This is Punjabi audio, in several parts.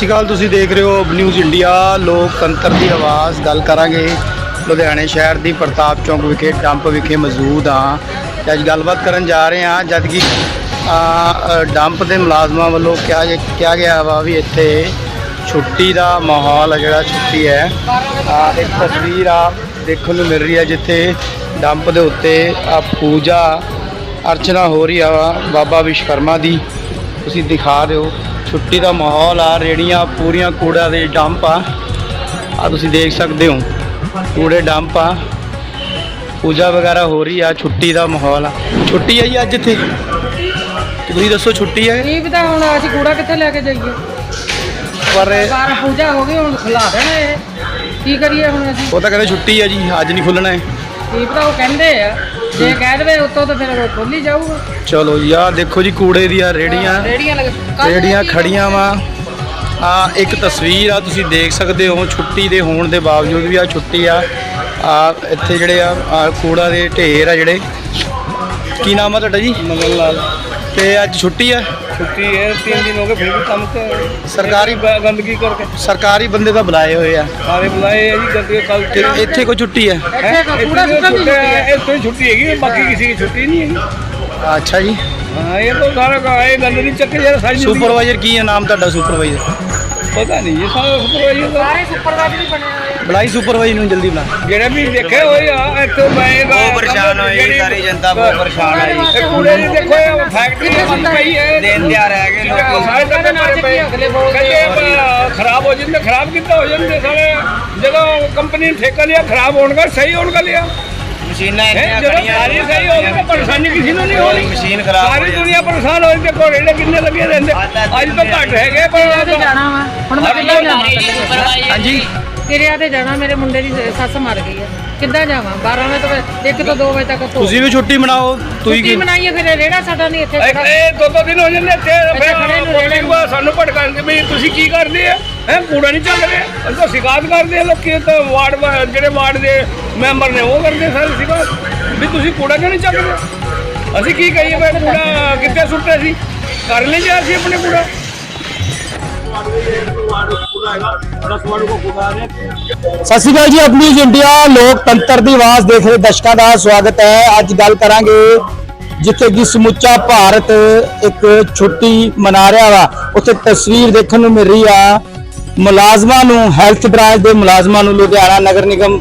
ਸਤਿ ਸ਼੍ਰੀ ਅਕਾਲ, ਤੁਸੀਂ ਦੇਖ ਰਹੇ ਹੋ ਨਿਊਜ਼ ਇੰਡੀਆ ਲੋਕਤੰਤਰ ਦੀ ਆਵਾਜ਼, ਗੱਲ ਕਰਾਂਗੇ ਲੁਧਿਆਣੇ ਸ਼ਹਿਰ ਦੀ, ਪ੍ਰਤਾਪ ਚੌਂਕ ਵਿਖੇ, ਡੰਪ ਵਿਖੇ ਮੌਜੂਦ ਹਾਂ। ਤੇ ਅੱਜ ਗੱਲਬਾਤ ਕਰਨ ਜਾ ਰਹੇ ਹਾਂ ਜਦ ਕਿ ਡੰਪ ਦੇ ਮੁਲਾਜ਼ਮਾਂ ਵੱਲੋਂ ਕਿਹਾ ਜੇ- ਕਿਹਾ ਗਿਆ ਵਾ ਵੀ ਇੱਥੇ ਛੁੱਟੀ ਦਾ ਮਾਹੌਲ ਆ, ਜਿਹੜਾ ਛੁੱਟੀ ਹੈ। ਆ ਇੱਕ ਤਸਵੀਰ ਆ, ਦੇਖਣ ਨੂੰ ਮਿਲ ਰਹੀ ਹੈ, ਜਿੱਥੇ ਡੰਪ ਦੇ ਉੱਤੇ ਪੂਜਾ ਅਰਚਨਾ ਹੋ ਰਹੀ ਆ ਵਾ ਬਾਬਾ ਵਿਸ਼ਵਕਰਮਾ ਦੀ। ਤੁਸੀਂ ਦਿਖਾ ਦਿਓ। ਛੁੱਟੀ ਦਾ ਮਾਹੌਲ ਆ ਰੇੜੀਆਂ ਪੂਰੀਆਂ ਕੂੜਾ ਦੇ ਡੰਪ ਆ। ਆ ਤੁਸੀਂ ਦੇਖ ਸਕਦੇ ਹੋ ਕੂੜੇ ਡੰਪ ਆ। ਪੂਜਾ ਵਗੈਰਾ ਹੋ ਰਹੀ ਆ ਛੁੱਟੀ ਦਾ ਮਾਹੌਲ ਆ। ਛੁੱਟੀ ਆ ਜੀ ਅੱਜ ਇੱਥੇ? ਤੁਸੀਂ ਦੱਸੋ ਛੁੱਟੀ ਹੈ ਕੀ ਪਤਾ ਹੁਣ ਅਸੀਂ ਕੂੜਾ ਕਿੱਥੇ ਲੈ ਕੇ ਜਾਈਏ? ਪਰ ਬਾਹਰ ਪੂਜਾ ਹੋ ਗਈ ਹੁਣ ਖਿਲਾ ਦੇਣਾ ਇਹ। ਕੀ ਕਰੀਏ ਹੁਣ ਅਸੀਂ? ਉਹ ਤਾਂ ਕਹਿੰਦੇ ਛੁੱਟੀ ਆ ਜੀ ਅੱਜ ਨਹੀਂ ਖੁੱਲਣਾ ਹੈ ਕੀ ਪਤਾ ਉਹ ਕਹਿੰਦੇ ਆ ਜੇ ਕਹਿ ਦੇਵੇ ਉੱਤੋਂ ਤਾਂ ਫਿਰ ਉਹ ਖੋਲੀ ਜਾਊਗਾ। ਚਲੋ ਯਾਰ ਦੇਖੋ ਜੀ ਕੂੜੇ ਦੀਆਂ ਰੇੜੀਆਂ। ਰੇੜੀਆਂ ਰੇੜੀਆਂ ਖੜੀਆਂ ਵਾ। ਆ ਇੱਕ ਤਸਵੀਰ ਆ ਤੁਸੀਂ ਦੇਖ ਸਕਦੇ ਹੋ ਛੁੱਟੀ ਦੇ ਹੋਣ ਦੇ ਬਾਵਜੂਦ ਵੀ ਆ ਛੁੱਟੀ ਆ। ਆ ਇੱਥੇ ਜਿਹੜੇ ਆ ਆ ਕੂੜਾ ਦੇ ਢੇਰ ਆ ਜਿਹੜੇ। ਕੀ ਨਾਮ ਆ ਤੁਹਾਡਾ ਜੀ? ਮਗਨ ਲਾਲ। ਤੇ ਅੱਜ ਛੁੱਟੀ ਆ? ਛੁੱਟੀ ਹੈ 3 ਦਿਨ ਹੋ ਗਏ ਫਿਰ ਵੀ ਕੰਮ ਤੇ ਸਰਕਾਰੀ ਗੰਦਗੀ ਕਰਕੇ। ਸਰਕਾਰੀ ਬੰਦੇ ਤਾਂ ਬੁਲਾਏ ਹੋਏ ਆ। ਸਾਰੇ ਬੁਲਾਏ ਆ ਜੀ ਗੰਦਗੀ ਕੱਲ ਤੇ ਇੱਥੇ ਕੋਈ ਛੁੱਟੀ ਹੈ? ਕੂੜਾ ਸੁੱਟਣ ਦੀ ਇੱਥੇ ਛੁੱਟੀ ਹੈਗੀ ਬਾਕੀ ਕਿਸੇ ਦੀ ਛੁੱਟੀ ਨਹੀਂ ਹੈਗੀ। ਅੱਛਾ ਜੀ। ਹਾਂ ਇਹ ਤਾਂ ਸਾਰਾ ਕ- ਇਹ ਗੰਦਗੀ ਚੱਕਰ ਯਾਰ ਸਾਰੀ ਜ਼ਿੰਦਗੀ- ਸੁਪਰਵਾਈਜ਼ਰ ਕੀ ਹੈ? ਨਾਮ ਤੁਹਾਡਾ ਸੁਪਰਵਾਈਜ਼ਰ ਪਤਾ ਨਹੀਂ ਇਹ ਸਾਰਾ ਸੁਪਰਵਾਈਜ਼ਰ ਸਾਰੇ ਸੁਪਰਵਾਈਜ਼ਰ ਹੀ ਬਣੇ ਬੁਲਾਈ ਸੁਪਰਵਾਈਜ਼ਰ ਨੂੰ ਜਲਦੀ ਬੁਲਾ। ਜਿਹੜੇ ਵੀ ਦੇਖੇ ਹੋਏ ਆ ਇੱਥੇ ਬੈਗ ਬਹੁਤ ਪਰੇਸ਼ਾਨ ਹੋਈ ਸਾਰੀ ਜਨਤਾ ਬਹੁਤ ਪਰੇਸ਼ਾਨ ਹੈ ਜੀ। ਇਹ ਕੂੜੇ ਦੀ ਦੇਖੋ ਇਹ ਫੈਕਟਰੀ ਬੰਦ ਪਈ ਹੈ। ਦਿਨ ਤਿਆਰ ਰਹਿ ਗਏ ਲੋਕੀ। ਸਾਰੇ ਕਹਿੰਦੇ ਨਾ ਟੱਕੇ ਪਏ। ਅਗਲੇ ਬੋਲਦੇ ਕਹਿੰਦੇ ਆ, ਖਰਾਬ ਹੋ ਜਾਂਦੇ ਖਰਾਬ ਕਿੱਦਾਂ ਹੋ ਜਾਂਦੇ ਸਾਰੇ ਜਦੋਂ ਕੰਪਨੀ ਨੇ ਠੇਕਾ ਲਿਆ ਖਰਾਬ ਹੋਣਗਾ ਸਹੀ ਹੋਣਗਾ ਲਿਆ ਮਸ਼ੀਨਾਂ ਇੰਨੀਆਂ ਖੜੀਆਂ ਸਾਰੀ ਸਹੀ ਹੋ ਗਈ ਤਾਂ ਪਰੇਸ਼ਾਨੀ ਕਿਸੇ ਨੂੰ ਨਹੀਂ ਹੋਣੀ। ਮਸ਼ੀਨ ਖਰਾਬ ਹੋ ਸਾਰੀ ਜਾਂਦੀ। ਦੁਨੀਆ ਪਰੇਸ਼ਾਨ ਹੋਈ ਤੇ ਕੋਲ ਰੇੜੇ ਕਿੰਨੇ ਲੱਗੇ ਰਹਿੰਦੇ। ਅੱਜ ਤਾਂ ਘੱਟ ਹੈਗੇ ਕਿਰਿਆ ਤੇ ਪਰ ਜਾਣਾ ਵਾ? ਹੁਣ ਮੈਂ ਕਿੱਦਾਂ ਜਾਵਾਂ ਹਾਂਜੀ। ਕਿਰਿਆ ਤੇ ਜਾਣਾ ਮੇਰੇ ਮੁੰਡੇ ਦੀ ਸੱਸ ਮਰ ਗਈ ਹੈ ਕਿੱਦਾਂ ਜਾਵਾਂ? 12 ਵਜੇ ਤੋਂ 1 ਤੋਂ 2 ਵਜੇ ਤੱਕ ਧੋ ਤੁਸੀਂ ਵੀ ਛੁੱਟੀ ਮਨਾਓ ਤੁਸੀਂ ਕੀ ਕੀ? ਬਣਾਈਏ ਫਿਰ ਰੇੜਾ ਸਾਡਾ ਨਹੀਂ ਇੱਥੇ ਇਹ ਖੜਾ। ਇਹ ਦੋ ਦੋ ਦਿਨ ਹੋ ਜਾਂਦੇ ਇੱਥੇ ਫਿਰ ਖੜੇ ਨੂੰ ਰੇੜੇ ਫਿਰ ਬਾਅਦ ਸਾਨੂੰ ਭਟਕਾਉਣਗੇ ਵੀ ਤੁਸੀਂ ਕੀ ਕਰਦੇ ਆ? ਹੈ ਕੂੜਾ ਨਹੀਂ ਚੱਲ ਰਿਹਾ? ਅਸੀਂ ਤਾਂ ਸ਼ਿਕਾਇਤ ਕਰਦੇ ਆ ਲੋਕੀ ਤਾਂ ਵਾਰਡ ਵਾ- ਜਿਹੜੇ ਵਾਰਡ ਦੇ ਮੈਂਬਰ ਨੇ ਉਹ ਕਰਦੇ ਸਾਰੇ ਸ਼ਿਕਾਇਤ। ਵੀ ਤੁਸੀਂ ਕੂੜਾ ਕਿਉਂ ਨਹੀਂ ਚੱਕਦੇ ਅਸੀਂ ਕੀ ਕਹੀਏ ਬਈ ਕੂੜਾ ਕਿੱਥੇ ਸੁੱਟੇ ਸੀ? ਕਰ ਲਈ ਜਾ ਅਸੀਂ ਆਪਣੇ ਕੂੜਾ। ਸਤਿ ਸ਼੍ਰੀ ਅਕਾਲ ਜੀ ਆਪਣੀ ਇੰਡੀਆ, ਲੋਕਤੰਤਰ ਦੀ ਆਵਾਜ਼ ਦੇਖ ਰਹੇ ਦਰਸ਼ਕਾਂ ਦਾ ਸਵਾਗਤ ਹੈ। ਅੱਜ ਗੱਲ ਕਰਾਂਗੇ ਜਿੱਥੇ ਕਿ ਸਮੁੱਚਾ ਭਾਰਤ ਇੱਕ ਛੁੱਟੀ ਮਨਾ ਰਿਹਾ ਵਾ। ਉੱਥੇ ਤਸਵੀਰ ਦੇਖਣ ਨੂੰ ਮਿਲ ਰਹੀ ਆ ਮੁਲਾਜ਼ਮਾਂ ਨੂੰ ਹੈਲਥ ਬ੍ਰਾਂਚ ਦੇ ਮੁਲਾਜ਼ਮਾਂ ਨੂੰ ਲੁਧਿਆਣਾ ਨਗਰ ਨਿਗਮ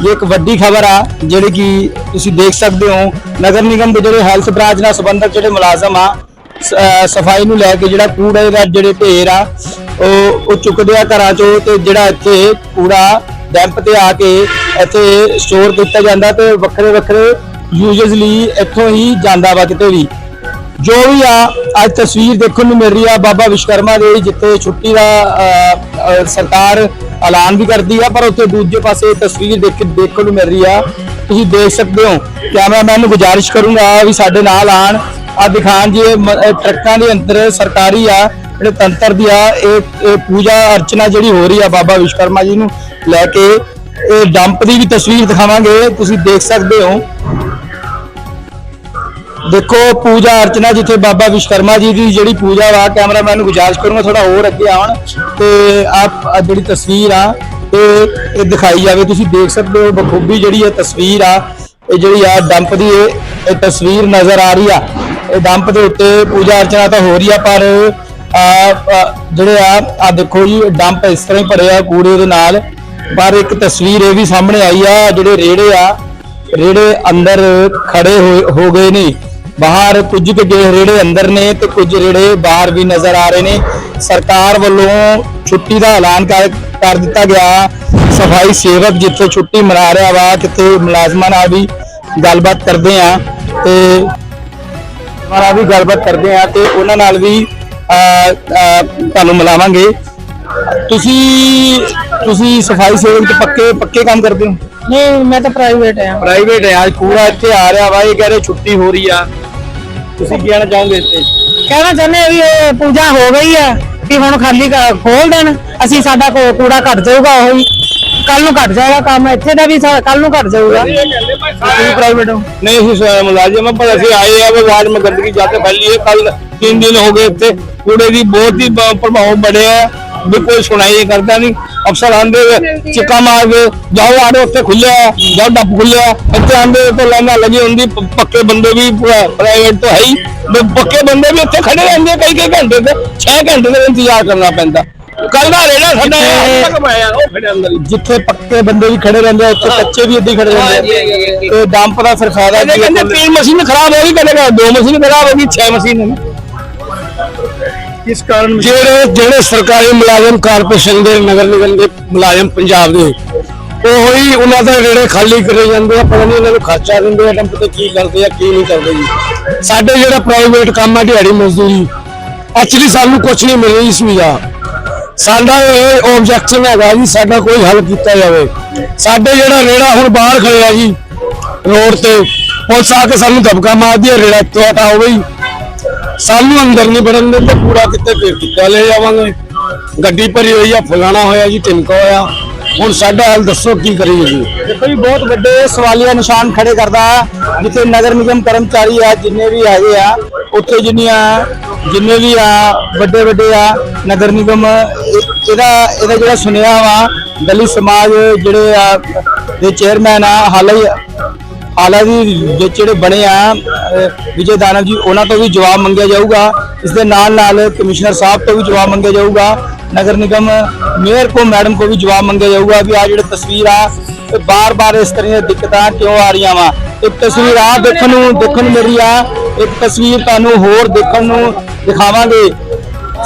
ਇਹ ਇੱਕ ਵੱਡੀ ਖਬਰ ਆ, ਜਿਹੜੀ ਕਿ ਤੁਸੀਂ ਦੇਖ ਸਕਦੇ ਹੋ। ਨਗਰ ਨਿਗਮ ਦੇ ਜਿਹੜੇ ਹੈਲਥ ਬ੍ਰਾਂਚ ਨਾਲ ਸੰਬੰਧਿਤ ਜਿਹੜੇ ਮੁਲਾਜ਼ਮ ਆ ਸਫ਼ਾਈ ਨੂੰ ਲੈ ਕੇ ਜਿਹੜਾ ਕੂੜੇ ਦਾ ਜਿਹੜੇ ਢੇਰ ਆ, ਉਹ ਉਹ ਚੁੱਕਦੇ ਆ ਘਰਾਂ ਚੋਂ ਤੇ ਜਿਹੜਾ ਇੱਥੇ ਕੂੜਾ ਡੈਂਪ ਤੇ ਆ ਕੇ ਇੱਥੇ ਸਟੋਰ ਕੀਤਾ ਜਾਂਦਾ ਤੇ ਵੱਖਰੇ ਵੱਖਰੇ ਯੂਜੂਅਲੀ ਇੱਥੋਂ ਹੀ ਜਾਂਦਾ ਵਾ ਕਿਤੇ ਵੀ। ਜੋ ਵੀ ਆ, ਅੱਜ ਤਸਵੀਰ ਦੇਖਣ ਨੂੰ ਮਿਲ ਰਹੀ ਆ ਬਾਬਾ ਵਿਸ਼ਵਕਰਮਾ ਦੇ ਜਿੱਥੇ ਛੁੱਟੀ ਦਾ ਸਰਕਾਰ ਐਲਾਨ ਵੀ ਕਰਦੀ ਆ, ਪਰ ਉੱਥੇ ਦੂਜੇ ਪਾਸੇ ਤਸਵੀਰ ਦੇਖ ਦੇਖਣ ਨੂੰ ਮਿਲ ਰਹੀ ਆ। ਤੁਸੀਂ ਦੇਖ ਸਕਦੇ ਹੋ, ਕੈਮਰਾਮੈਨ ਨੂੰ ਗੁਜ਼ਾਰਿਸ਼ ਕਰੂੰਗਾ ਵੀ ਸਾਡੇ ਨਾਲ ਆਣ ਆ ਦਿਖਾਣ ਜੀ, ਇਹ ਟਰੱਕਾਂ ਦੇ ਅੰਦਰ ਸਰਕਾਰੀ ਆ, ਜਿਹੜੇ ਤੰਤਰ ਦੀ ਆ, ਇਹ ਪੂਜਾ ਅਰਚਨਾ ਜਿਹੜੀ ਹੋ ਰਹੀ ਆ ਬਾਬਾ ਵਿਸ਼ਵਕਰਮਾ ਜੀ ਨੂੰ ਲੈ ਕੇ, ਇਹ ਡੰਪ ਦੀ ਵੀ ਤਸਵੀਰ ਦਿਖਾਵਾਂਗੇ, ਤੁਸੀਂ ਦੇਖ ਸਕਦੇ ਹੋ। ਦੇਖੋ, ਪੂਜਾ ਅਰਚਨਾ ਜਿੱਥੇ ਬਾਬਾ ਵਿਸ਼ਵਕਰਮਾ ਜੀ ਦੀ ਜਿਹੜੀ ਪੂਜਾ ਵਾ, ਕੈਮਰਾਮੈਨ ਨੂੰ ਗੁਜ਼ਾਰਿਸ਼ ਕਰੂੰਗਾ ਥੋੜਾ ਹੋਰ ਅੱਗੇ ਆਉਣ, ਤੇ ਆਪ ਆਹ ਜਿਹੜੀ ਤਸਵੀਰ ਆ ਇਹ ਇਹ ਦਿਖਾਈ ਜਾਵੇ, ਤੁਸੀਂ ਦੇਖ ਸਕਦੇ ਹੋ, ਬਖੂਬੀ ਜਿਹੜੀ ਇਹ ਤਸਵੀਰ ਆ, ਇਹ ਜਿਹੜੀ ਆ ਡੰਪ ਦੀ ਇਹ ਤਸਵੀਰ ਨਜ਼ਰ ਆ ਰਹੀ ਆ। ਡੰਪ ਦੇ ਉੱਤੇ ਪੂਜਾ ਅਰਚਨਾ ਤਾਂ ਹੋ ਰਹੀ ਆ, ਪਰ ਜਿਹੜੇ ਆ ਆ ਦੇਖੋ ਜੀ ਡੰਪ ਇਸ ਤਰ੍ਹਾਂ ਹੀ ਭਰੇ ਆ ਕੂੜੇ ਦੇ ਨਾਲ। ਪਰ ਇੱਕ ਤਸਵੀਰ ਇਹ ਵੀ ਸਾਹਮਣੇ ਆਈ ਆ, ਜਿਹੜੇ ਰੇੜੇ ਆ, ਰੇੜੇ ਅੰਦਰ ਖੜੇ ਹੋਏ ਹੋ ਗਏ ਨੇ। ਬਾਹਰ ਕੁਝ ਕੁ ਰੇੜੇ ਅੰਦਰ ਨੇ ਤੇ ਕੁਝ ਰੇੜੇ ਬਾਹਰ ਵੀ ਨਜ਼ਰ ਆ ਰਹੇ ਨੇ। ਸਰਕਾਰ ਵੱਲੋਂ ਛੁੱਟੀ ਦਾ ਐਲਾਨ ਕਰ ਕਰ ਦਿੱਤਾ ਗਿਆ। ਸਫ਼ਾਈ ਸੇਵਕ ਜਿੱਥੇ ਛੁੱਟੀ ਮਨਾ ਰਿਹਾ ਵਾ, ਕਿਤੇ ਮੁਲਾਜ਼ਮਾਂ ਨਾਲ ਵੀ ਗੱਲਬਾਤ ਕਰਦੇ ਆ ਤੇ ਨਾਲ ਵੀ ਗੱਲਬਾਤ ਕਰਦੇ ਆ ਤੇ ਉਹਨਾਂ ਨਾਲ ਵੀ ਤੁਹਾਨੂੰ ਮਿਲਾਵਾਂਗੇ। ਤੁਸੀਂ ਤੁਸੀਂ ਸਫ਼ਾਈ ਸੇਵਕ ਤੇ ਪੱਕੇ ਪੱਕੇ ਕੰਮ ਕਰਦੇ ਹੋ? ਨਹੀਂ ਮੈਂ ਤਾਂ ਪ੍ਰਾਈਵੇਟ ਆ ਪ੍ਰਾਈਵੇਟ ਹੈ ਅੱਜ ਕੂੜਾ ਇੱਥੇ ਆ ਰਿਹਾ ਵਾ ਇਹ ਕਹਿ ਰਹੇ ਛੁੱਟੀ ਹੋ ਰਹੀ ਆ। ਤੁਸੀਂ ਕੀ ਕਹਿਣਾ ਚਾਹੋਗੇ ਇੱਥੇ ਕਹਿਣਾ ਚਾਹੁੰਦੇ ਆ ਵੀ ਇਹ ਪੂਜਾ ਹੋ ਗਈ ਆ ਵੀ ਹੁਣ ਖਾਲੀ ਕ- ਖੋਲ ਦੇਣ ਅਸੀਂ ਸਾਡਾ ਕੋ- ਕੂੜਾ ਘਟ ਜਾਊਗਾ ਉਹੀ ਕੱਲ ਨੂੰ ਘਟ ਜਾਏਗਾ ਕੰਮ ਇੱਥੇ ਦਾ ਵੀ ਕੱਲ ਨੂੰ ਘਟ ਜਾਊਗਾ ਤੁਸੀਂ ਪ੍ਰਾਈਵੇਟ ਹੋ नहीं इसी मुलाजिम पर ऐसे आए हैं वो वार्ड में गंदगी जाके फैली है कल तीन दिन हो गए थे कूड़े की बहुत ही ब- प्रभाव बढ़े है ਵੀ ਕੋਈ ਸੁਣਾਈ ਕਰਦਾ ਨਹੀਂ ਅਫਸਰ ਆਂਦੇ ਚਿੱਕਾ ਮਾਰ ਕੇ ਜਾਓ ਆੜੋ ਉੱਥੇ ਖੁੱਲਿਆ ਹੈ, ਜਾਓ ਡੱਬ ਖੁੱਲਿਆ ਹੈ। ਇੱਥੇ ਆਂਦੇ ਤੇ ਲਾਈਨਾਂ ਲੱਗੀ ਹੁੰਦੀ ਪ- ਪੱਕੇ ਬੰਦੇ ਵੀ ਪ੍ਰਾਈਵੇਟ ਤੋਂ ਹੈ ਹੀ ਵੀ ਪੱਕੇ ਬੰਦੇ ਵੀ ਉੱਥੇ ਖੜੇ ਰਹਿੰਦੇ ਕਈ ਕਈ ਘੰਟੇ ਤੇ 6 ਘੰਟੇ ਦਾ ਇੰਤਜ਼ਾਰ ਕਰਨਾ ਪੈਂਦਾ ਕੱਲ ਦਾ ਰੇੜਾ ਸਾਡਾ ਜਿੱਥੇ- ਅੱਜ ਤੱਕ ਮੈਂ ਆ, ਉਹ ਖੜੇ ਅੰਦਰ ਹੀ। ਜਿੱਥੇ ਪੱਕੇ ਬੰਦੇ ਵੀ ਖੜੇ ਰਹਿੰਦੇ ਆ, ਉੱਥੇ ਕੱਚੇ ਵੀ ਇੱਦਾਂ ਹੀ ਖੜੇ ਰਹਿੰਦੇ ਆ। ਤੇ ਡੰਪ ਦਾ ਫਿਰ ਫਾਇਦਾ ਕੀ ਕਹਿੰਦੇ ਤਿੰਨ ਮਸ਼ੀਨ ਖਰਾਬ ਹੋ ਗਈ ਕਦੇ ਕਦੇ ਦੋ ਮਸ਼ੀਨ ਖਰਾਬ ਹੋ ਗਈ 6 ਮਸ਼ੀਨ ਨੇ। ਕਿਸ ਕਾਰਨ ਜਿਹੜੇ ਜਿਹੜੇ ਸਰਕਾਰੀ ਮੁਲਾਜ਼ਮ ਕਾਰਪੋਰੇਸ਼ਨ ਦੇ ਨਗਰ ਨਿਗਮ ਦੇ ਮੁਲਾਜ਼ਮ ਪੰਜਾਬ ਦੇ ਉਹ ਹੀ ਉਹਨਾਂ ਦਾ ਰੇੜੇ ਖਾਲੀ ਕਰੇ ਜਾਂਦੇ ਆ ਪਤਾ ਨਹੀਂ ਉਹਨਾਂ ਨੂੰ ਖਰਚਾ ਦਿੰਦੇ ਆ ਡੰਪ ਤੇ ਕੀ ਕਰਦੇ ਆ ਕੀ ਨਹੀਂ ਕਰਦੇ ਜੀ। ਸਾਡੇ ਜਿਹੜਾ ਪ੍ਰਾਈਵੇਟ ਕੰਮ ਆ ਦਿਹਾੜੀ ਮਜ਼ਦੂਰੀ ਐਕਚੁਅਲੀ ਸਾਨੂੰ ਕੁਝ ਨਹੀਂ ਮਿਲ ਰਹੀ ਇਸ ਵੀਜ਼ਾ। ਸਾਡਾ ਇਹ ਆਬਜੈਕਸ਼ਨ ਹੈਗਾ ਜੀ, ਸਾਡਾ ਕੋਈ ਹੱਲ ਕੀਤਾ ਜਾਵੇ। ਸਾਡੇ ਜਿਹੜਾ ਰੇੜਾ ਹੁਣ ਬਾਹਰ ਖੜਿਆ ਜੀ, ਰੋਡ ਤੇ, ਪੁਲਿਸ ਆ ਕੇ ਸਾਨੂੰ ਧਮਕਾ ਮਾਰਦੀ ਹੈ, ਰੇੜਾ ਇੱਥੇ ਹਟਾਓ ਬਈ ਸਾਨੂੰ ਅੰਦਰ ਨਹੀਂ ਵੜਨ ਦਿੰਦੇ ਪੂਰਾ ਕਿੱਥੇ ਫੇਰ ਕਿੱਥੇ ਲੈ ਜਾਵਾਂਗੇ? ਗੱਡੀ ਭਰੀ ਹੋਈ ਆ, ਫਲਾਣਾ ਹੋਇਆ ਜੀ ਤਿੰਨਕਾ ਹੋਇਆ। ਹੁਣ ਸਾਡਾ ਹਾਲ ਦੱਸੋ ਕੀ ਕਰੀਏ ਜੀ? ਦੇਖੋ ਜੀ, ਬਹੁਤ ਵੱਡੇ ਸਵਾਲੀਆ ਨਿਸ਼ਾਨ ਖੜੇ ਕਰਦਾ ਜਿੱਥੇ ਨਗਰ ਨਿਗਮ ਕਰਮਚਾਰੀ ਆ, ਜਿੰਨੇ ਵੀ ਹੈਗੇ ਆ, ਉੱਥੇ ਜਿੰਨੀਆਂ ਜਿੰਨੇ ਵੀ ਆ, ਵੱਡੇ ਵੱਡੇ ਆ, ਨਗਰ ਨਿਗਮ, ਇਹ- ਇਹਦਾ ਇਹਦਾ ਜਿਹੜਾ ਸੁਨੇਹਾ ਵਾ ਦਲਿਤ ਸਮਾਜ ਜਿਹੜੇ ਆ, ਦੇ ਚੇਅਰਮੈਨ ਆ, ਹਾਲੇ ਹੀ ਦੀ ਜਿਹੜੇ ਬਣੇ ਆ ਵਿਜੇ ਦਾਨਵ ਜੀ, ਉਹਨਾਂ ਤੋਂ ਵੀ ਜਵਾਬ ਮੰਗਿਆ ਜਾਊਗਾ। ਇਸ ਦੇ ਨਾਲ ਨਾਲ ਕਮਿਸ਼ਨਰ ਸਾਹਿਬ ਤੋਂ ਵੀ ਜਵਾਬ ਮੰਗਿਆ ਜਾਊਗਾ। ਨਗਰ ਨਿਗਮ ਮੇਅਰ ਕੋ, ਮੈਡਮ ਕੋ ਵੀ ਜਵਾਬ ਮੰਗਿਆ ਜਾਊਗਾ ਵੀ ਆ ਜਿਹੜੇ ਤਸਵੀਰ ਆ, ਇਹ ਬਾਰ-ਬਾਰ ਇਸ ਤਰ੍ਹਾਂ ਦੀਆਂ ਦਿੱਕਤਾਂ ਕਿਉਂ ਆ ਰਹੀਆਂ ਵਾ? ਇੱਕ ਤਸਵੀਰ ਆ ਦੇਖਣ ਨੂੰ ਦੇਖਣ ਨੂੰ ਮਿਲ ਰਹੀ ਆ, ਇੱਕ ਤਸਵੀਰ ਤੁਹਾਨੂੰ ਹੋਰ ਦੇਖਣ ਨੂੰ ਦਿਖਾਵਾਂਗੇ।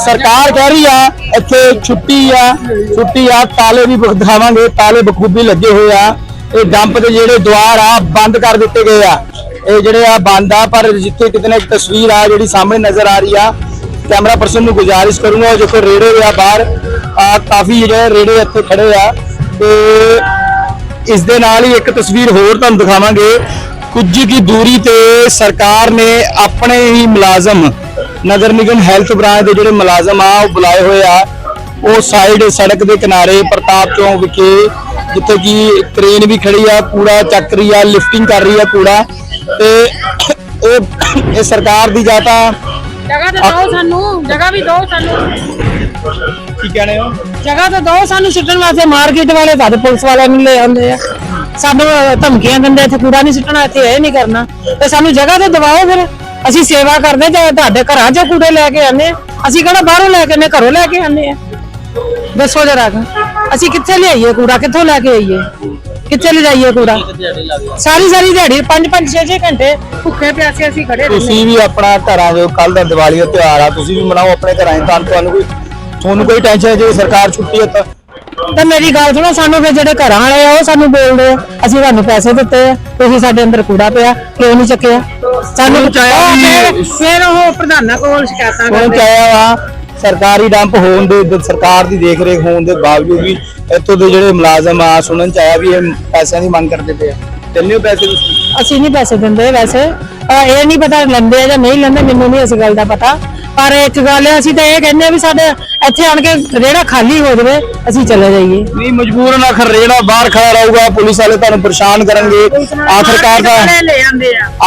ਸਰਕਾਰ ਕਹਿ ਰਹੀ ਆ, ਇੱਥੇ ਛੁੱਟੀ ਆ ਛੁੱਟੀ ਆ, ਤਾਲੇ ਵੀ ਦਿਖਾਵਾਂਗੇ, ਤਾਲੇ ਬਖੂਬੀ ਲੱਗੇ ਹੋਏ ਆ। ਇਹ ਡੰਪ ਦੇ ਜਿਹੜੇ ਦੁਆਰ ਆ, ਬੰਦ ਕਰ ਦਿੱਤੇ ਗਏ ਆ। ਇਹ ਜਿਹੜੇ ਆ ਬੰਦ ਆ, ਪਰ ਜਿੱਥੇ ਕਿਤੇ ਨਾ ਇੱਕ ਤਸਵੀਰ ਆ ਜਿਹੜੀ ਸਾਹਮਣੇ ਨਜ਼ਰ ਆ ਰਹੀ ਆ ਕੈਮਰਾ ਪਰਸਨ ਨੂੰ ਗੁਜ਼ਾਰਿਸ਼ ਕਰੂੰਗਾ ਜੋ ਕਿ ਰੇੜੇ ਆ ਬਾਹਰ। ਆ ਕਾਫੀ ਜਿਹੜੇ ਰੇੜੇ ਇੱਥੇ ਖੜੇ ਆ। ਤੇ ਇਸ ਦੇ ਨਾਲ ਹੀ ਇੱਕ ਤਸਵੀਰ ਹੋਰ ਤੁਹਾਨੂੰ ਦਿਖਾਵਾਂਗੇ। ਕੁਝ ਕੀ ਦੂਰੀ ਤੇ ਸਰਕਾਰ ਨੇ ਆਪਣੇ ਹੀ ਮੁਲਾਜ਼ਮ, ਨਗਰ ਨਿਗਮ ਹੈਲਥ ਬ੍ਰਾਂਚ ਦੇ ਜਿਹੜੇ ਮੁਲਾਜ਼ਮ ਆ, ਉਹ ਬੁਲਾਏ ਹੋਏ ਆ। ਉਹ ਸਾਈਡ ਸੜਕ ਦੇ ਕਿਨਾਰੇ ਪ੍ਰਤਾਪ ਚੌਂਕ ਵਿਖੇ, ਜਿੱਥੇ ਕਿ ਕ੍ਰੇਨ ਵੀ ਖੜੀ ਆ, ਕੂੜਾ ਚੱਕ ਰਹੀ ਆ, ਲਿਫਟਿੰਗ ਕਰ ਰਹੀ ਆ ਕੂੜਾ। ਤੇ ਇਹ ਇਹ ਸਰਕਾਰ ਦੀ ਜਾਂ ਤਾਂ ਜਗ੍ਹਾ ਤਾਂ ਦਿਓ ਸਾਨੂੰ ਜਗ੍ਹਾ ਵੀ ਦਿਓ ਸਾਨੂੰ। ਕੀ ਕਹਿੰਦੇ ਹੋ? ਜਗ੍ਹਾ ਤਾਂ ਦਿਓ ਸਾਨੂੰ ਸਿੱਟਣ ਵਾਸਤੇ ਮਾਰਕੀਟ ਵਾਲੇ ਸਾਡੇ ਪੁਲਿਸ ਵਾਲਿਆਂ ਨੂੰ ਲੈ ਆਉਂਦੇ ਆ। ਸਾਨੂੰ ਧਮਕੀਆਂ ਦਿੰਦੇ ਇੱਥੇ ਕੂੜਾ ਨਹੀਂ ਸਿੱਟਣਾ ਇੱਥੇ ਇਹ ਨਹੀਂ ਕਰਨਾ। ਤੇ ਸਾਨੂੰ ਜਗ੍ਹਾ ਤਾਂ ਦਿਵਾਓ ਫਿਰ। ਅਸੀਂ ਸੇਵਾ ਕਰਦੇ ਤੇ ਤੁਹਾਡੇ ਘਰਾਂ 'ਚੋਂ ਕੂੜੇ ਲੈ ਕੇ ਆਨੇ ਆ? ਅਸੀਂ ਕਿਹੜਾ ਬਾਹਰੋਂ ਲੈ ਕੇ ਆਨੇ ਘਰੋਂ ਲੈ ਕੇ ਆਨੇ ਆ? ਦੱਸੋ ਜਰਾ ਕੁ। ਅਸੀਂ ਕਿੱਥੇ ਲਿਆਈਏ ਕੂੜਾ? ਕਿੱਥੋਂ ਲੈ ਕੇ ਆਈਏ? ਕਿੱਥੇ ਲਿਜਾਈਏ ਕੂੜਾ ਸਾਰੀ ਸਾਰੀ ਦਿਹਾੜੀ 5 5 6 6 ਘੰਟੇ ਭੁੱਖੇ ਪਿਆਸੇ ਅਸੀਂ ਖੜੇ ਤੁਸੀਂ ਵੀ ਆਪਣਾ ਘਰਾਂ ਦੇ ਕੱਲ ਦਾ ਦੀਵਾਲੀ ਦਾ ਤਿਉਹਾਰ ਆ ਤੁਸੀਂ ਵੀ ਮਨਾਓ ਆਪਣੇ ਘਰਾਂ ਤਾਂ ਤੁਹਾਨੂੰ ਕੋਈ ਤੁਹਾਨੂੰ ਕੋਈ ਟੈਨਸ਼ਨ ਹੈ ਜੇ ਸਰਕਾਰ ਛੁੱਟੀ ਹੈ ਤਾਂ? ਤਾਂ ਮੇਰੀ ਗੱਲ ਸੁਣੋ ਸਾਨੂੰ ਫਿਰ ਜਿਹੜੇ ਘਰਾਂ ਵਾਲੇ ਆ ਉਹ ਸਾਨੂੰ ਬੋਲਦੇ ਆ ਅਸੀਂ ਤੁਹਾਨੂੰ ਪੈਸੇ ਦਿੱਤੇ ਆ ਤੁਸੀਂ ਸਾਡੇ ਅੰਦਰ ਕੂੜਾ ਪਿਆ ਕਿਉਂ ਨਹੀਂ ਚੱਕਿਆ? ਸਾਨੂੰ ਵੀ- ਫਿਰ- ਉਹ ਪ੍ਰਧਾਨਾਂ ਕੋਲ ਸ਼ਿਕਾਇਤਾਂ ਕਰਦੇ ਚਾਹਿਆ ਵਾ? ਸਰਕਾਰੀ ਡੰਪ ਹੋਣ ਦੇ ਸਰਕਾਰ ਦੀ ਦੇਖ ਰੇਖ ਹੋਣ ਦੇ ਬਾਵਜੂਦ ਵੀ ਇੱਥੋਂ ਦੇ ਜਿਹੜੇ ਮੁਲਾਜ਼ਮ ਆ ਸੁਣਨ ਚ ਆਇਆ ਵੀ ਇਹ ਪੈਸਿਆਂ ਦੀ ਮੰਗ ਕਰਦੇ ਪਏ ਆ। ਦਿੰਦੇ ਹੋ ਪੈਸੇ ਤੁਸੀਂ ਅਸੀਂ ਨਹੀਂ ਪੈਸੇ ਦਿੰਦੇ ਵੈਸੇ। ਇਹ ਨਹੀਂ ਪਤਾ ਲੈਂਦੇ ਆ ਜਾਂ ਨਹੀਂ ਲੈਂਦੇ ਮੈਨੂੰ ਨਹੀਂ ਇਸ ਗੱਲ ਦਾ ਪਤਾ। ਪਰ ਇੱਕ ਗੱਲ ਹੈ ਅਸੀਂ ਤਾਂ ਇਹ ਕਹਿੰਦੇ ਆ ਵੀ ਸਾਡੇ ਇੱਥੇ ਆਣ ਕੇ ਰੇੜਾ ਖਾਲੀ ਹੋ ਜਾਵੇ ਅਸੀਂ ਚਲੇ ਜਾਈਏ। ਨਹੀਂ ਮਜਬੂਰਨ ਆਖਰ ਰੇੜਾ ਬਾਹਰ ਖੜਾ ਰਹੂਗਾ ਪੁਲਿਸ ਵਾਲੇ ਤੁਹਾਨੂੰ ਪਰੇਸ਼ਾਨ ਕਰਨਗੇ। ਆਖਰਕਾਰ ਦਾ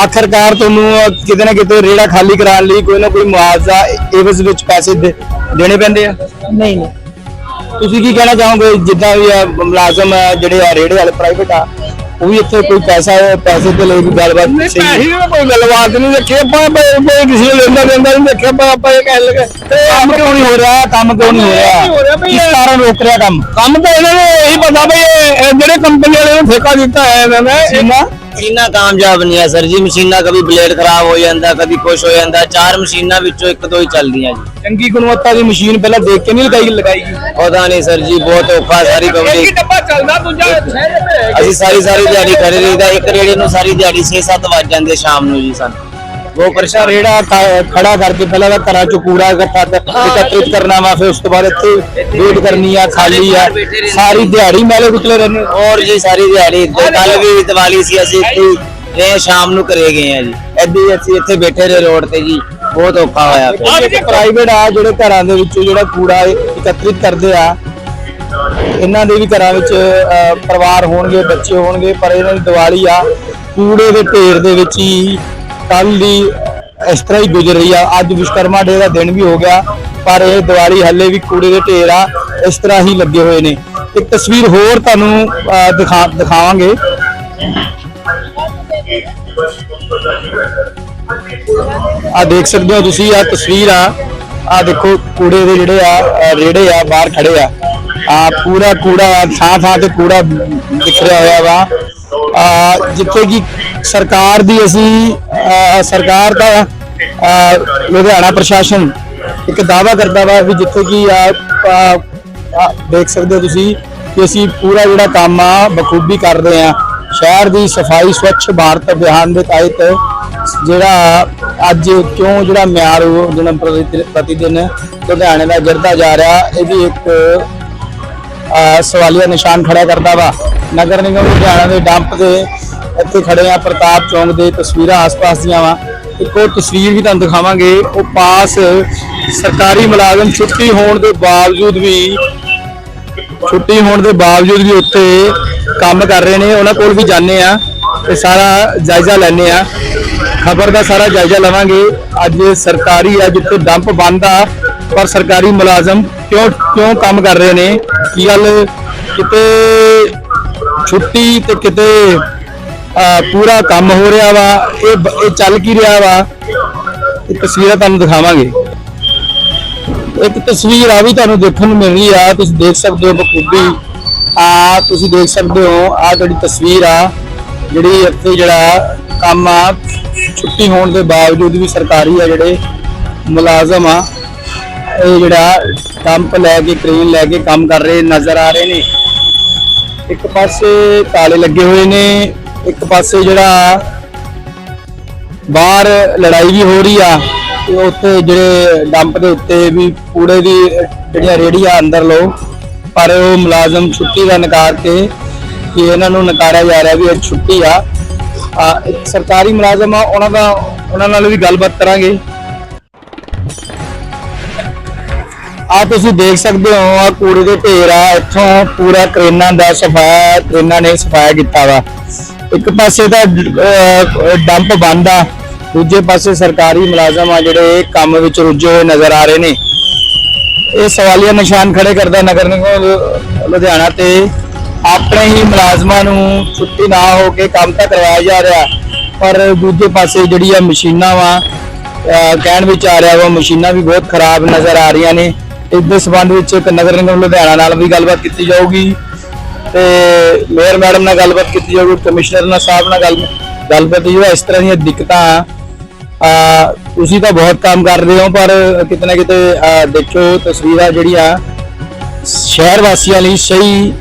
ਆਖਰਕਾਰ ਤੁਹਾਨੂੰ ਕਿਤੇ ਨਾ ਕਿਤੇ ਰੇੜਾ ਖਾਲੀ ਕਰਾਉਣ ਲਈ ਕੋਈ ਨਾ ਕੋਈ ਮੁਆਵਜ਼ਾ ਇਵਜ਼ ਵਿੱਚ ਪੈਸੇ ਦੇਣੇ ਪੈਂਦੇ ਆ। ਨਹੀਂ ਨਹੀਂ। ਤੁਸੀਂ ਕੀ ਕਹਿਣਾ ਚਾਹੋਗੇ? ਜਿੱਦਾਂ ਵੀ ਆ ਮੁਲਾਜ਼ਮ ਜਿਹੜੇ ਆ ਰੇੜੇ ਵਾਲੇ ਪ੍ਰਾਈਵੇਟ ਆ ਉਹ ਵੀ ਇੱਥੇ ਕੋਈ ਪੈਸਾ ਪੈਸੇ ਦੇ ਲਈ ਕੋਈ ਗੱਲਬਾਤ ਨਹੀਂ ਪੈਸੇ ਦਾ ਕੋਈ ਗੱਲਬਾਤ ਨਹੀਂ ਦੇਖੇ ਆਪਾਂ ਕੋਈ ਕਿਸੇ ਨੂੰ ਲੈਂਦਾ ਦੇਂਦਾ ਨਹੀਂ ਦੇਖਿਆ ਆਪਾਂ ਆਪਾਂ ਇਹ ਕਹਿ ਲਗੇ। ਕੰਮ ਕਿਉਂ ਨਹੀਂ ਹੋ ਰਿਹਾ? ਕੰਮ ਕਿਉਂ ਨਹੀਂ ਹੋ ਰਿਹਾ? ਕਿਸ ਕਾਰਨ ਰੁਕ ਰਿਹਾ ਕੰਮ? ਕੰਮ ਤਾਂ ਇਹਨਾਂ ਨੂੰ ਇਹੀ ਪਤਾ ਵੀ ਜਿਹੜੇ ਕੰਪਨੀ ਵਾਲੇ ਨੂੰ ਠੇਕਾ ਦਿੱਤਾ ਹੈ ਇਹਨਾਂ ਨੇ ਇਹਨਾਂ ਮਸ਼ੀਨਾਂ ਕਾਮਯਾਬ ਨਹੀਂ ਆ ਸਰ ਜੀ। ਮਸ਼ੀਨਾਂ ਕਦੀ ਬਲੇਡ ਖਰਾਬ ਹੋ ਜਾਂਦਾ ਕਦੀ ਕੁਛ ਹੋ ਜਾਂਦਾ। ਚਾਰ ਮਸ਼ੀਨਾਂ ਵਿੱਚੋਂ ਇੱਕ ਦੋ ਹੀ ਚੱਲਦੀਆਂ ਜੀ। ਚੰਗੀ ਗੁਣਵੱਤਾ ਦੀ ਮਸ਼ੀਨ ਪਹਿਲਾਂ ਦੇਖ ਕੇ ਨਹੀਂ ਲਗਾਈ ਲਗਾਈਗੀ ਪਤਾ ਨਹੀਂ ਸਰ ਜੀ ਬਹੁਤ ਔਖਾ ਸਾਰੀ ਪਬਲਿਕ ਡੱਬਾ ਚੱਲਦਾ ਦੂਜਾ ਸ਼ਹਿਰ ਤੇ ਹੈ ਅਸੀਂ ਸਾਰੀ ਸਾਰੀ ਦਿਹਾੜੀ ਖੜੇ ਰਹੀਦਾ ਇੱਕ ਰੇੜੇ ਨੂੰ ਸਾਰੀ ਦਿਹਾੜੀ 6-7 ਵੱਜ ਜਾਂਦੇ ਸ਼ਾਮ ਨੂੰ ਜੀ ਸਾਨੂੰ। ਅੱਛਾ ਪਰੇਸ਼ਾਨ। ਰੇੜਾ ਖੜਾ ਕਰਕੇ ਪਹਿਲਾਂ ਤਾਂ ਘਰਾਂ ਚੋਂ ਕੂੜਾ ਇਕੱਠਾ ਕਰ- ਇਕੱਤਰਿਤ ਕਰਨਾ ਵਾ ਫਿਰ ਉਸ ਤੋਂ ਬਾਅਦ ਇੱਥੇ ਵੇਟ ਕਰਨੀ ਆ ਖਾਲੀ ਆ। ਸਾਰੀ ਦਿਹਾੜੀ ਮੈਲੇ ਕੁਚਲੇ ਰਹਿੰਦੇ। ਔਰ ਜੀ ਸਾਰੀ ਦਿਹਾੜੀ ਕੱਲ ਵੀ ਦੀਵਾਲੀ ਸੀ ਅਸੀਂ ਇੱਥੇ ਰਹੇ ਸ਼ਾਮ ਨੂੰ ਘਰੇ ਗਏ ਆ ਜੀ। ਹੀ ਅਸੀਂ ਇੱਥੇ ਬੈਠੇ ਰਹੇ ਰੋਡ ਤੇ ਜੀ ਬਹੁਤ ਔਖਾ ਹੋਇਆ। ਪ੍ਰਾਈਵੇਟ ਆ ਜਿਹੜੇ ਘਰਾਂ ਦੇ ਵਿੱਚੋਂ ਜਿਹੜਾ ਕੂੜਾ ਇਕੱਤਰਿਤ ਕਰਦੇ ਆ। ਇਹਨਾਂ ਦੇ ਵੀ ਘਰਾਂ ਵਿੱਚ ਪਰਿਵਾਰ ਹੋਣਗੇ ਬੱਚੇ ਹੋਣਗੇ ਪਰ ਇਹਨਾਂ ਦੀ ਦੀਵਾਲੀ ਆ। ਕੂੜੇ ਦੇ ਢੇਰ ਦੇ ਵਿੱਚ ਹੀ ਕੱਲ ਦੀ ਇਸ ਤਰ੍ਹਾਂ ਹੀ ਗੁਜ਼ਰ ਰਹੀ ਆ। ਅੱਜ ਵਿਸ਼ਕਰਮਾ ਡੇ ਦਾ ਦਿਨ ਵੀ ਹੋ ਗਿਆ, ਪਰ ਇਹ ਦੀਵਾਲੀ ਹੱਲੇ ਵੀ ਕੂੜੇ ਦੇ ਢੇਰ ਆ, ਇਸ ਤਰ੍ਹਾਂ ਹੀ ਲੱਗੇ ਹੋਏ ਨੇ। ਇੱਕ ਤਸਵੀਰ ਹੋਰ ਤੁਹਾਨੂੰ ਦਿਖਾ, ਦਿਖਾਵਾਂਗੇ। ਆ ਦੇਖ ਸਕਦੇ ਹੋ ਤੁਸੀਂ ਆ ਤਸਵੀਰ ਆ। ਆ ਦੇਖੋ, ਕੂੜੇ ਦੇ ਜਿਹੜੇ ਆ ਰੇੜੇ ਆ, ਬਾਹਰ ਖੜੇ ਆ। ਆ ਪੂਰਾ ਕੂੜਾ, ਥਾਂ ਥਾਂ ਤੇ ਕੂੜਾ ਬਿਖਰਿਆ ਹੋਇਆ ਵਾ। ਆ ਜਿੱਥੇ ਕਿ ਸਰਕਾਰ ਦੀ ਅਸੀਂ ਸਰਕਾਰ ਦਾ ਲੁਧਿਆਣਾ ਪ੍ਰਸ਼ਾਸਨ ਇੱਕ ਦਾਵਾ ਕਰਦਾ ਵਾ ਵੀ ਜਿੱਥੇ ਕਿ ਆ ਦੇਖ ਸਕਦੇ ਹੋ ਤੁਸੀਂ ਕਿ ਅਸੀਂ ਪੂਰਾ ਜਿਹੜਾ ਕੰਮ ਆ, ਬਖੂਬੀ ਕਰ ਰਹੇ ਆ ਸ਼ਹਿਰ ਦੀ ਸਫ਼ਾਈ ਸਵੱਛ ਭਾਰਤ ਅਭਿਆਨ ਦੇ ਤਹਿਤ ਜਿਹੜਾ ਅੱਜ ਕਿਉਂ ਜਿਹੜਾ ਮਿਆਰ ਉਹ ਦਿਨ ਪ੍ਰਤੀ ਪ੍ਰਤੀ ਦਿਨ ਲੁਧਿਆਣੇ ਦਾ ਗਿਰਦਾ ਜਾ ਰਿਹਾ, ਇਹ ਵੀ ਇੱਕ ਸਵਾਲੀਆ ਨਿਸ਼ਾਨ ਖੜਾ ਕਰਦਾ ਵਾ। ਨਗਰ ਨਿਗਮ ਲੁਧਿਆਣਾ ਦੇ ਡੰਪ ਦੇ ਇੱਥੇ ਖੜੇ ਆ ਪ੍ਰਤਾਪ ਚੌਂਕ ਦੇ ਤਸਵੀਰਾਂ ਆਸ-ਪਾਸ ਦੀਆਂ ਵਾ। ਇੱਕ ਉਹ ਤਸਵੀਰ ਵੀ ਤੁਹਾਨੂੰ ਦਿਖਾਵਾਂਗੇ। ਉਹ ਪਾਸ ਸਰਕਾਰੀ ਮੁਲਾਜ਼ਮ ਛੁੱਟੀ ਹੋਣ ਦੇ ਬਾਵਜੂਦ ਵੀ, ਛੁੱਟੀ ਹੋਣ ਦੇ ਬਾਵਜੂਦ ਵੀ ਉੱਥੇ ਕੰਮ ਕਰ ਰਹੇ ਨੇ। ਉਹਨਾਂ ਕੋਲ ਵੀ ਜਾਂਦੇ ਆ ਤੇ ਸਾਰਾ ਜਾਇਜ਼ਾ ਲੈਣੇ ਆ। ਖਬਰ ਦਾ ਸਾਰਾ ਜਾਇਜ਼ਾ ਲਵਾਂਗੇ। ਅੱਜ ਸਰਕਾਰੀ ਆ ਜਿੱਥੇ ਡੰਪ ਬੰਦ ਆ, ਪਰ ਸਰਕਾਰੀ ਮੁਲਾਜ਼ਮ ਕਿਉਂ ਕਿਉਂ ਕੰਮ ਕਰ ਰਹੇ ਨੇ? ਕੀ ਗੱਲ? ਕਿਤੇ ਛੁੱਟੀ ਤੇ ਕਿਤੇ ਪੂਰਾ ਕੰਮ ਹੋ ਰਿਹਾ ਵਾ, ਇਹ ਬ- ਇਹ ਚੱਲ ਕੀ ਰਿਹਾ ਵਾ, ਇਹ ਤਸਵੀਰਾਂ ਤੁਹਾਨੂੰ ਦਿਖਾਵਾਂਗੇ। ਇੱਕ ਤਸਵੀਰ ਆ ਵੀ ਤੁਹਾਨੂੰ ਦੇਖਣ ਨੂੰ ਮਿਲ ਰਹੀ ਆ, ਤੁਸੀਂ ਦੇਖ ਸਕਦੇ ਹੋ ਬਖੂਬੀ। ਆ, ਤੁਸੀਂ ਦੇਖ ਸਕਦੇ ਹੋ, ਆ ਜਿਹੜੀ ਤਸਵੀਰ ਆ, ਜਿਹੜੀ ਇੱਥੇ ਜਿਹੜਾ ਕੰਮ ਆ, ਛੁੱਟੀ ਹੋਣ ਦੇ ਬਾਵਜੂਦ ਵੀ ਸਰਕਾਰੀ ਆ ਜਿਹੜੇ ਮੁਲਾਜ਼ਮ ਆ, ਇਹ ਜਿਹੜਾ ਕੰਪ ਲੈ ਕੇ ਕ੍ਰੇਨ ਲੈ ਕੇ ਕੰਮ ਕਰ ਰਹੇ, ਨਜ਼ਰ ਆ ਰਹੇ ਨੇ। ਇੱਕ ਪਾਸੇ ਤਾਲੇ ਲੱਗੇ ਹੋਏ ਨੇ ਇੱਕ ਪਾਸੇ ਜਿਹੜਾ ਬਾਹਰ ਲੜਾਈ ਵੀ ਹੋ ਰਹੀ ਆ, ਤੇ ਉੱਥੇ ਜਿਹੜੇ ਡੰਪ ਦੇ ਉੱਤੇ ਵੀ ਕੂੜੇ ਦੀ ਜਿਹੜੀਆਂ ਰੇੜੀਆਂ ਅੰਦਰ ਲੋ ਪਰ ਉਹ ਮੁਲਾਜ਼ਮ ਛੁੱਟੀ ਦਾ ਨਕਾਰ ਕੇ ਕਿ ਇਹਨਾਂ ਨੂੰ ਨਕਾਰਿਆ ਜਾ ਰਿਹਾ ਵੀ ਇਹ ਛੁੱਟੀ ਆ। ਇੱਕ ਸਰਕਾਰੀ ਮੁਲਾਜ਼ਮ ਆ, ਉਹਨਾਂ ਦਾ, ਉਹਨਾਂ ਨਾਲ ਵੀ ਗੱਲਬਾਤ ਕਰਾਂਗੇ। ਆ ਤੁਸੀਂ ਦੇਖ ਸਕਦੇ ਹੋ, ਆ ਕੂੜੇ ਦੇ ਢੇਰ ਆ, ਇੱਥੋਂ ਪੂਰਾ ਕਰੇਨਾਂ ਦਾ ਸਫਾਇਆ ਕਰੇਨਾਂ ਨੇ ਸਫਾਇਆ ਕੀਤਾ ਵਾ। ਇੱਕ ਪਾਸੇ ਤਾਂ ਡੰਪ ਬੰਦ ਆ, ਦੂਜੇ ਪਾਸੇ ਸਰਕਾਰੀ ਮੁਲਾਜ਼ਮ ਆ ਜਿਹੜੇ ਕੰਮ ਵਿੱਚ ਰੁੱਝੇ ਹੋਏ ਨਜ਼ਰ ਆ ਰਹੇ ਨੇ। ਇਹ ਸਵਾਲੀਆ ਨਿਸ਼ਾਨ ਖੜੇ ਕਰਦਾ ਨਗਰ ਨਿਗਮ ਲੁਧਿਆਣਾ ਤੇ ਆਪਣੇ ਹੀ ਮੁਲਾਜ਼ਮਾਂ ਨੂੰ ਛੁੱਟੀ ਨਾ ਹੋ ਕੇ ਕੰਮ ਤਾਂ ਕਰਵਾਇਆ ਜਾ ਰਿਹਾ, ਪਰ ਦੂਜੇ ਪਾਸੇ ਜਿਹੜੀ ਆ ਮਸ਼ੀਨਾਂ ਵਾ ਕਹਿਣ ਵਿੱਚ ਆ ਰਿਹਾ ਵਾ, ਮਸ਼ੀਨਾਂ ਵੀ ਬਹੁਤ ਖਰਾਬ ਨਜ਼ਰ ਆ ਰਹੀਆਂ ਨੇ। ਇਸ ਦੇ ਸੰਬੰਧ ਵਿੱਚ ਇੱਕ ਨਗਰ ਨਿਗਮ ਲੁਧਿਆਣਾ ਨਾਲ ਵੀ ਗੱਲਬਾਤ ਕੀਤੀ ਜਾਊਗੀ। ਤੇ ਮੇਅਰ ਮੈਡਮ ਨਾਲ ਗੱਲਬਾਤ ਕੀਤੀ ਜਾਊਗੀ ਕਮਿਸ਼ਨਰ ਨਾਲ ਸਾਹਿਬ ਨਾਲ ਗੱਲ ਗੱਲਬਾਤ ਜਿਹੜਾ ਇਸ ਤਰ੍ਹਾਂ ਦੀਆਂ ਦਿੱਕਤਾਂ ਆ। ਤੁਸੀਂ ਤਾਂ ਬਹੁਤ ਕੰਮ ਕਰਦੇ ਹੋ ਪਰ ਕਿਤੇ ਨਾ ਕਿਤੇ ਅਹ, ਦੇਖੋ ਤਸਵੀਰਾਂ ਜਿਹੜੀਆਂ ਸ਼ਹਿਰ ਵਾਸੀਆਂ ਲਈ ਸਹੀ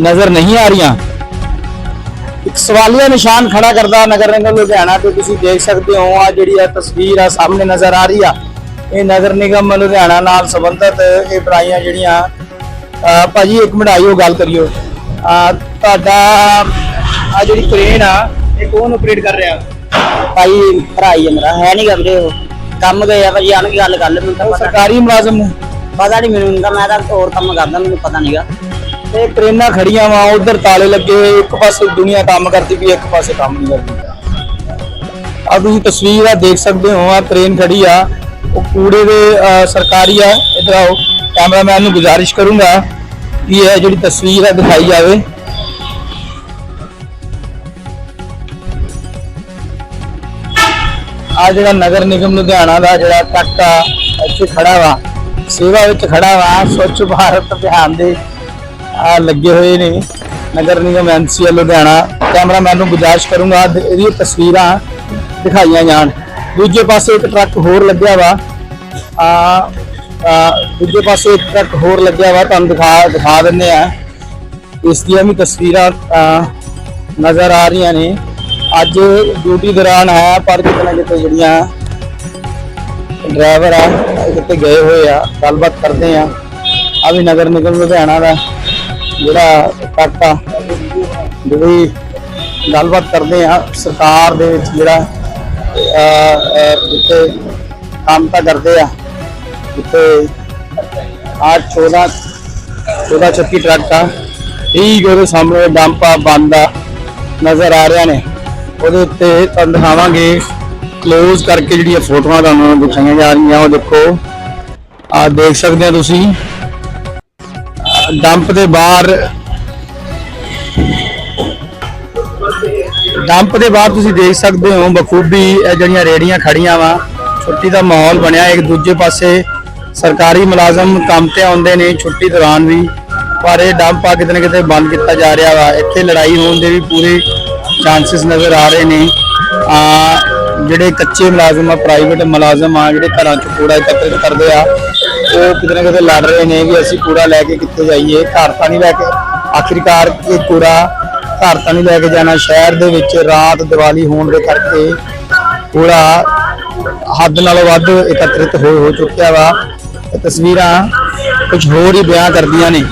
ਨਜ਼ਰ ਨਹੀਂ ਆ ਰਹੀਆਂ। ਇੱਕ ਸਵਾਲੀਆ ਨਿਸ਼ਾਨ ਖੜਾ ਕਰਦਾ ਨਗਰ ਨਿਗਮ ਲੁਧਿਆਣਾ ਤੇ ਤੁਸੀਂ ਦੇਖ ਸਕਦੇ ਹੋ ਆ ਜਿਹੜੀ ਆ ਤਸਵੀਰ ਆ ਸਾਹਮਣੇ ਨਜ਼ਰ ਆ ਰਹੀ ਆ। ਇਹ ਨਗਰ ਨਿਗਮ ਲੁਧਿਆਣਾ ਨਾਲ ਸੰਬੰਧਿਤ ਇਹ ਬਣਾਈਆਂ ਜਿਹੜੀਆਂ ਅਹ ਭਾਜੀ ਇੱਕ ਮਿੰਟ ਆਇਓ ਗੱਲ ਕਰਿਓ। ਤੁਹਾਡਾ ਆ ਜਿਹੜੀ ਕ੍ਰੇਨ ਆ ਇਹ ਕੌਣ ਆਪਰੇਟ ਕਰ ਰਿਹਾ? ਭਾਈ ਭਰਾ ਹੀ ਹੈ ਮੇਰਾ ਹੈ ਨਹੀਂ ਵੀਰੇ ਉਹ। ਕੰਮ ਗਏ ਆ ਭਾਜੀ ਆਣ ਕੇ ਗੱਲ ਕਰ ਲੈ ਮੈਨੂੰ ਤਾਂ ਉਹ ਪਤਾ। ਸਰਕਾਰੀ ਮੁਲਾਜ਼ਮ ਨੇ। ਪਤਾ ਨਹੀਂ ਮੈਨੂੰ ਤਾਂ ਮੈਂ ਤਾਂ ਹੋਰ ਕੰਮ ਕਰਦਾ ਮੈਨੂੰ ਪਤਾ ਨਹੀਂਗਾ ਤੇ ਟ੍ਰੇਨਾਂ ਖੜੀਆਂ ਵਾ ਉਧਰ ਤਾਲੇ ਲੱਗੇ ਹੋਏ ਇੱਕ ਪਾਸੇ ਦੁਨੀਆ ਕੰਮ ਕਰਦੀ ਵੀ ਇੱਕ ਪਾਸੇ ਕੰਮ ਨਹੀਂ ਕਰਦੀ। ਆ ਤੁਸੀਂ ਤਸਵੀਰ ਆ ਦੇਖ ਸਕਦੇ ਹੋ ਆ ਟ੍ਰੇਨ ਖੜੀ ਆ। ਉਹ ਕੂੜੇ ਦੇ ਸਰਕਾਰੀ ਆ। ਇਧਰ ਆਓ ਕੈਮਰਾਮੈਨ ਨੂੰ ਗੁਜ਼ਾਰਿਸ਼ ਕਰੂੰਗਾ। ਕਿ ਇਹ ਜਿਹੜੀ ਤਸਵੀਰ ਹੈ ਦਿਖਾਈ ਜਾਵੇ? ਆ ਜਿਹੜਾ ਨਗਰ ਨਿਗਮ ਲੁਧਿਆਣਾ ਦਾ ਜਿਹੜਾ ਟਰੱਕ ਇੱਥੇ ਖੜਾ ਵਾ ਸੇਵਾ ਵਿੱਚ ਖੜਾ ਵਾ ਸਵੱਛ ਭਾਰਤ ਅਭਿਆਨ ਦੇ ਆ ਲੱਗੇ ਹੋਏ ਨੇ ਨਗਰ ਨਿਗਮ ਐਨਸੀਐਲ ਲੁਧਿਆਣਾ। ਕੈਮਰਾਮੈਨ ਨੂੰ ਗੁਜ਼ਾਰਿਸ਼ ਕਰੂੰਗਾ ਦ- ਇਹਦੀਆਂ ਤਸਵੀਰਾਂ ਦਿਖਾਈਆਂ ਜਾਣ। ਦੂਜੇ ਪਾਸੇ ਇੱਕ ਟਰੱਕ ਹੋਰ ਲੱਗਿਆ ਵਾ। ਆ, ਦੂਜੇ ਪਾਸੇ ਇੱਕ ਟਰੱਕ ਹੋਰ ਲੱਗਿਆ ਵਾ ਤੁਹਾਨੂੰ ਦਿਖਾ ਦਿਖਾ ਦਿੰਨੇ ਆ ਇਸ ਦੀਆਂ ਵੀ ਤਸਵੀਰਾਂ ਨਜ਼ਰ ਆ ਰਹੀਆਂ ਨੇ। ਅੱਜ ਡਿਊਟੀ ਦੌਰਾਨ ਹੈ ਪਰ ਕਿਤੇ ਨਾ ਕਿਤੇ ਜਿਹੜੀਆਂ ਡਰਾਈਵਰ ਆ ਕਿਤੇ ਗਏ ਹੋਏ ਆ ਗੱਲਬਾਤ ਕਰਦੇ ਆ। ਆ ਵੀ ਨਗਰ ਨਿਗਮ ਲੁਧਿਆਣਾ ਦਾ ਜਿਹੜਾ ਟਰੱਕ ਆ ਜਿਹੜੀ ਗੱਲਬਾਤ ਕਰਦੇ ਆ। ਸਰਕਾਰ ਦੇ ਵਿੱਚ ਜਿਹੜਾ ਅਹ, ਜਿੱਥੇ ਕੰਮ ਤਾਂ ਕਰਦੇ ਆ ਜਿੱਥੇ ਆ 14 14 ਚੱਕੀ ਟਰੱਕ ਆ। ਠੀਕ ਉਹਦੇ ਸਾਹਮਣੇ ਡੰਪ ਆ ਨਜ਼ਰ ਆ ਰਿਹਾ ਨੇ। ਉਹਦੇ ਉੱਤੇ ਤੁਹਾਨੂੰ ਦਿਖਾਵਾਂਗੇ। ਕਲੋਜ਼ ਕਰਕੇ ਜਿਹੜੀਆਂ ਫੋਟੋਆਂ ਤੁਹਾਨੂੰ ਦਿਖਾਈਆਂ ਜਾ ਰਹੀਆਂ, ਉਹ ਦੇਖੋ। ਆ ਦੇਖ ਸਕਦੇ ਹੋ ਤੁਸੀਂ। ਡੰਪ ਦੇ ਬਾਹਰ, ਡੰਪ ਦੇ ਬਾਹਰ ਤੁਸੀਂ ਦੇਖ ਸਕਦੇ ਹੋ, ਬਖੂਬੀ ਇਹ ਜਿਹੜੀਆਂ ਰੇੜੀਆਂ ਖੜੀਆਂ ਵਾ। ਛੁੱਟੀ ਦਾ ਮਾਹੌਲ ਬਣਿਆ ਇੱਕ ਦੂਜੇ ਪਾਸੇ। ਸਰਕਾਰੀ ਮੁਲਾਜ਼ਮ ਕੰਮ ਤੇ ਆਉਂਦੇ ਨੇ, ਛੁੱਟੀ ਦੌਰਾਨ ਵੀ, ਪਰ ਇਹ ਡੰਪ ਆ ਕਿਤੇ ਨਾ ਕਿਤੇ ਬੰਦ ਕੀਤਾ ਜਾ ਰਿਹਾ ਵਾ। ਇੱਥੇ ਲੜਾਈ ਹੋਣ ਦੇ ਵੀ ਪੂਰੇ ਚਾਂਸਸ ਨਜ਼ਰ ਆ ਰਹੇ ਨੇ। ਆ, ਜਿਹੜੇ ਕੱਚੇ ਮੁਲਾਜ਼ਮ ਆ ਪ੍ਰਾਈਵੇਟ ਮੁਲਾਜ਼ਮ ਆ, ਜਿਹੜੇ ਘਰਾਂ ਚ ਕੂੜਾ ਇਕੱਤਰਿਤ ਕਰਦੇ ਆ, ਉਹ ਕਿਤੇ ਨਾ ਕਿਤੇ ਲੜ ਰਹੇ ਨੇ ਵੀ ਅਸੀਂ ਕੂੜਾ ਲੈ ਕੇ ਕਿੱਥੇ ਜਾਈਏ। ਘਰ ਤਾਂ ਨਹੀਂ ਲੈ ਕੇ, ਆਖਿਰਕਾਰ ਇਹ ਕੂੜਾ ਘਰ ਤਾਂ ਨਹੀਂ ਲੈ ਕੇ ਜਾਣਾ। ਸ਼ਹਿਰ ਦੇ ਵਿੱਚ ਰਾਤ ਦੀਵਾਲੀ ਹੋਣ ਦੇ ਕਰਕੇ ਕੂੜਾ ਹੱਦ ਨਾਲੋਂ ਵੱਧ ਇਕੱਤਰਿਤ ਹੋ ਹੋ ਚੁੱਕਿਆ ਵਾ। ਤਸਵੀਰਾਂ ਕੁਝ ਹੋਰ ਹੀ ਬਿਆਨ ਕਰਦੀਆਂ ਨੇ।